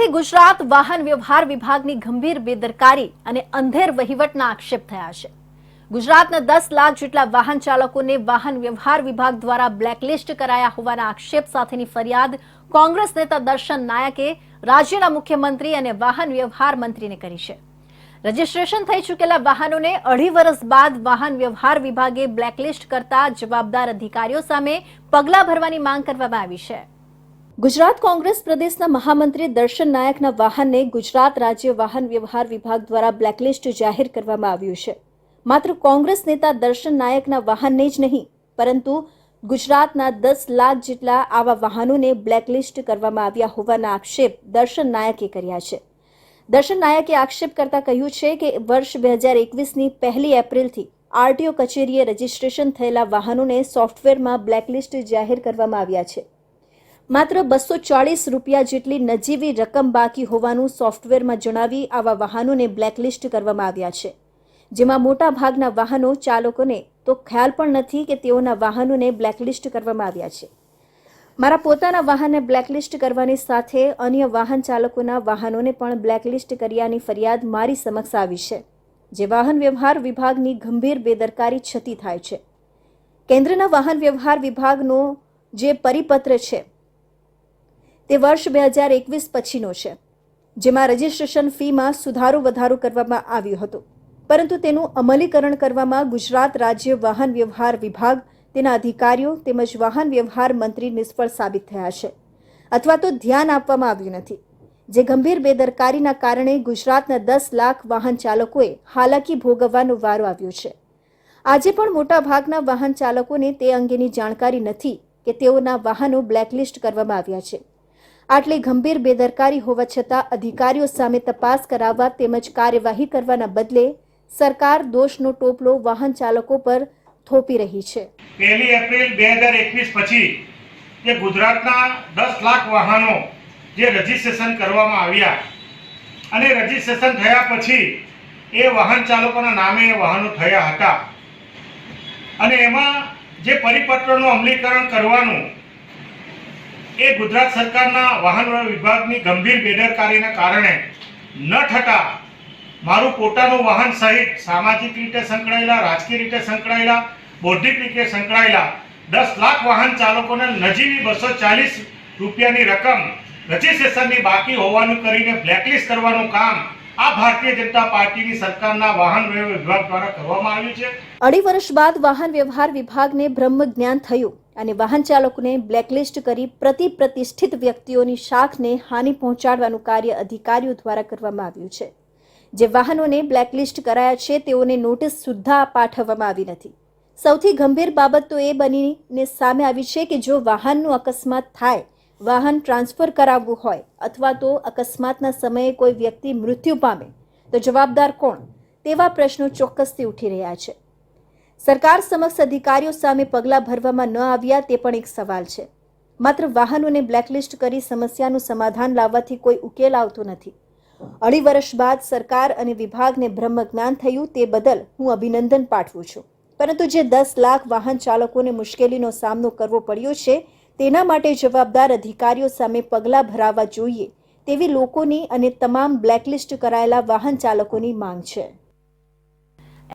સુરતથી ગુજરાત વાહન વ્યવહાર વિભાગની ગંભીર બેદરકારી અને અંધેર વહીવટના આક્ષેપ થયા છે. ગુજરાતના દસ લાખ જેટલા વાહન ચાલકોને વાહન વ્યવહાર વિભાગ દ્વારા બ્લેકલિસ્ટ કરાયા હોવાના આક્ષેપ સાથેની ફરિયાદ કોંગ્રેસ નેતા દર્શન નાયકે રાજ્યના મુખ્યમંત્રી અને વાહન વ્યવહાર મંત્રીને કરી છે. રજીસ્ટ્રેશન થઈ ચૂકેલા વાહનોને અઢી વર્ષ બાદ વાહન વ્યવહાર વિભાગે બ્લેકલિસ્ટ કરતા જવાબદાર અધિકારીઓ સામે પગલાં ભરવાની માંગ કરવામાં આવી છે. ગુજરાત કોંગ્રેસ પ્રદેશના મહામંત્રી દર્શન નાયકના વાહનને ગુજરાત રાજ્ય વાહન વ્યવહાર વિભાગ દ્વારા બ્લેકલિસ્ટ જાહેર કરવામાં આવ્યું છે. માત્ર કોંગ્રેસ નેતા દર્શન નાયકના વાહનને જ નહીં, પરંતુ ગુજરાતના દસ લાખ જેટલા આવા વાહનોને બ્લેકલિસ્ટ કરવામાં આવ્યા હોવાના આક્ષેપ દર્શન નાયકે કર્યા છે. દર્શન નાયકે આક્ષેપ કરતા કહ્યું છે કે વર્ષ બે હજાર એકવીસની પહેલી એપ્રિલથી આરટીઓ કચેરીએ રજીસ્ટ્રેશન થયેલા વાહનોને સોફ્ટવેરમાં બ્લેકલિસ્ટ જાહેર કરવામાં આવ્યા છે. માત્ર બસો ચાળીસ રૂપિયા જેટલી નજીવી રકમ બાકી હોવાનું સોફ્ટવેરમાં જણાવી આવા વાહનોને બ્લેકલિસ્ટ કરવામાં આવ્યા છે. જેમાં મોટા ભાગના વાહનો ચાલકોને તો ખ્યાલ પણ નથી કે તેઓના વાહનોને બ્લેકલિસ્ટ કરવામાં આવ્યા છે. મારા પોતાના વાહનને બ્લેકલિસ્ટ કરવાની સાથે અન્ય વાહન ચાલકોના વાહનોને પણ બ્લેકલિસ્ટ કર્યાની ફરિયાદ મારી સમક્ષ આવી છે, જે વાહન વ્યવહાર વિભાગની ગંભીર બેદરકારી છતી થાય છે. કેન્દ્રના વાહન વ્યવહાર વિભાગનો જે પરિપત્ર છે તે વર્ષ બે હજાર એકવીસ પછીનો છે, જેમાં રજિસ્ટ્રેશન ફીમાં સુધારો વધારો કરવામાં આવ્યો હતો. પરંતુ તેનું અમલીકરણ કરવામાં ગુજરાત રાજ્ય વાહન વ્યવહાર વિભાગ, તેના અધિકારીઓ તેમજ વાહન વ્યવહાર મંત્રી નિષ્ફળ સાબિત થયા છે. અથવા તો ધ્યાન આપવામાં આવ્યું નથી, જે ગંભીર બેદરકારીના કારણે ગુજરાતના દસ લાખ વાહન ચાલકોએ હાલાકી ભોગવવાનો વારો આવ્યો છે. આજે પણ મોટાભાગના વાહન ચાલકોને તે અંગેની જાણકારી નથી કે તેઓના વાહનો બ્લેકલિસ્ટ કરવામાં આવ્યા છે. આટલી ગંભીર બેદરકારી હોવા છતાં અધિકારીઓ સામે તપાસ કરાવવા તેમજ કાર્યવાહી કરવાના બદલે સરકાર દોષનો ટોપલો વાહન ચાલકો પર થોપી રહી છે. પહેલી એપ્રિલ બે હજાર એકવીસ પછી જે ગુજરાતના દસ લાખ વાહનો જે રજીસ્ટ્રેશન કરવામાં આવ્યા અને રજીસ્ટ્રેશન થયા પછી એ વાહન ચાલકોના નામે વાહનો થયા હતા. અને એમાં જે પરિપત્રનું અમલીકરણ કરવાનું એ ગુજરાત સરકારના વાહન વિભાગની ગંભીર બેદરકારીના કારણે ન થતા મારું પોતાનું વાહન સહિત સામાજિક રીતે સંકળાયેલા, રાજકીય રીતે સંકળાયેલા, બૌદ્ધિક રીતે સંકળાયેલા દસ લાખ વાહન ચાલકોને નજીવી બસો ચાલીસ રૂપિયાની રકમ રજીસ્ટ્રેશનની બાકી હોવાનું કરીને બ્લેકલિસ્ટ કરવાનું કામ આ ભારતીય જનતા પાર્ટીની સરકારના વાહન વ્યવહાર વિભાગ દ્વારા કરવામાં આવ્યું છે. અઢી વર્ષ બાદ વાહન વ્યવહાર વિભાગને બ્રહ્મ જ્ઞાન થયું. અને વાહન ચાલકોને બ્લેકલિસ્ટ કરી પ્રતિ પ્રતિષ્ઠિત વ્યક્તિઓની શાખને હાનિ પહોંચાડવાનું કાર્ય અધિકારીઓ દ્વારા કરવામાં આવ્યું છે. જે વાહનોને બ્લેકલિસ્ટ કરાયા છે, તેઓને નોટિસ સુદ્ધા પાઠવવામાં આવી નથી. સૌથી ગંભીર બાબત તો એ બનીને સામે આવી છે કે જો વાહનનું અકસ્માત થાય, વાહન ટ્રાન્સફર કરાવવું હોય અથવા તો અકસ્માતના સમયે કોઈ વ્યક્તિ મૃત્યુ પામે, તો જવાબદાર કોણ? તેવા પ્રશ્નો ચોક્કસથી ઉઠી રહ્યા છે. સરકાર સમક્ષ અધિકારીઓ સામે પગલાં ભરવામાં ન આવ્યા તે પણ એક સવાલ છે. માત્ર વાહનોને બ્લેકલિસ્ટ કરી સમસ્યાનું સમાધાન લાવવાથી કોઈ ઉકેલ આવતો નથી. અઢી વર્ષ બાદ સરકાર અને વિભાગને બ્રહ્મ જ્ઞાન થયું તે બદલ હું અભિનંદન પાઠવું છું. પરંતુ જે દસ લાખ વાહન ચાલકોને મુશ્કેલીનો સામનો કરવો પડ્યો છે, તેના માટે જવાબદાર અધિકારીઓ સામે પગલાં ભરાવા જોઈએ તેવી લોકોની અને તમામ બ્લેકલિસ્ટ કરાયેલા વાહન ચાલકોની માંગ છે.